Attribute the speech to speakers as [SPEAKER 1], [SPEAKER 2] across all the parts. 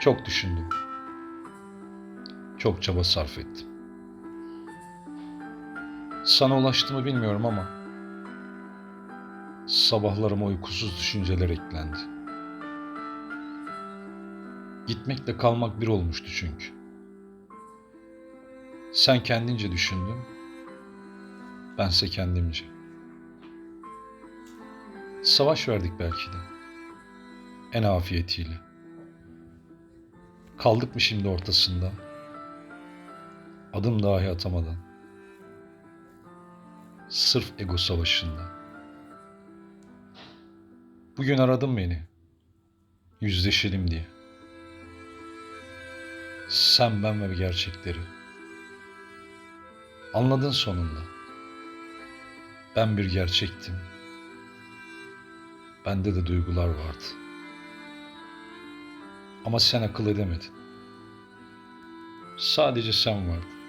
[SPEAKER 1] Çok düşündüm. Çok çaba sarf ettim. Sana ulaştığımı bilmiyorum ama sabahlarıma uykusuz düşünceler eklendi. Gitmekle kalmak bir olmuştu çünkü. Sen kendince düşündün, bense kendimce. Savaş verdik belki de. En afiyetiyle. Kaldık mı şimdi ortasında? Adım dahi atamadan. Sırf ego savaşında. Bugün aradın beni. Yüzleşelim diye. Sen ben ve gerçekleri. Anladın sonunda. Ben bir gerçektim. Bende de duygular vardı. Ama sen akıl edemedin. Sadece sen vardın.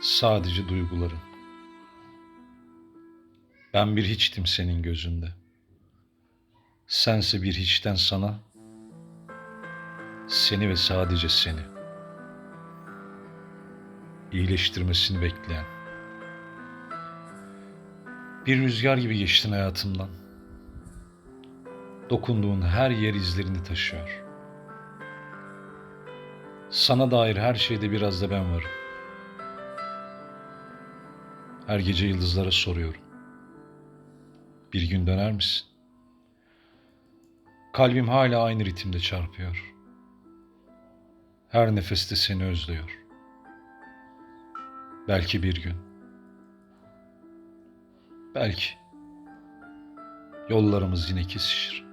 [SPEAKER 1] Sadece duyguların. Ben bir hiçtim senin gözünde. Sense bir hiçten sana, seni ve sadece seni. İyileştirmesini bekleyen. Bir rüzgar gibi geçtin hayatımdan. Dokunduğun her yer izlerini taşıyor. Sana dair her şeyde biraz da ben varım. Her gece yıldızlara soruyorum. Bir gün döner misin? Kalbim hala aynı ritimde çarpıyor. Her nefeste seni özlüyor. Belki bir gün. Belki. Yollarımız yine kesişir.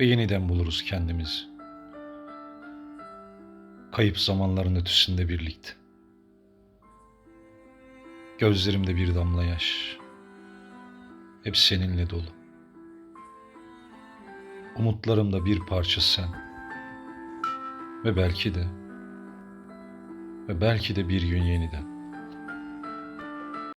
[SPEAKER 1] Ve yeniden buluruz kendimizi. Kayıp zamanların ötesinde birlikte. Gözlerimde bir damla yaş. Hep seninle dolu. Umutlarımda bir parça sen. Ve belki de ve belki de bir gün yeniden.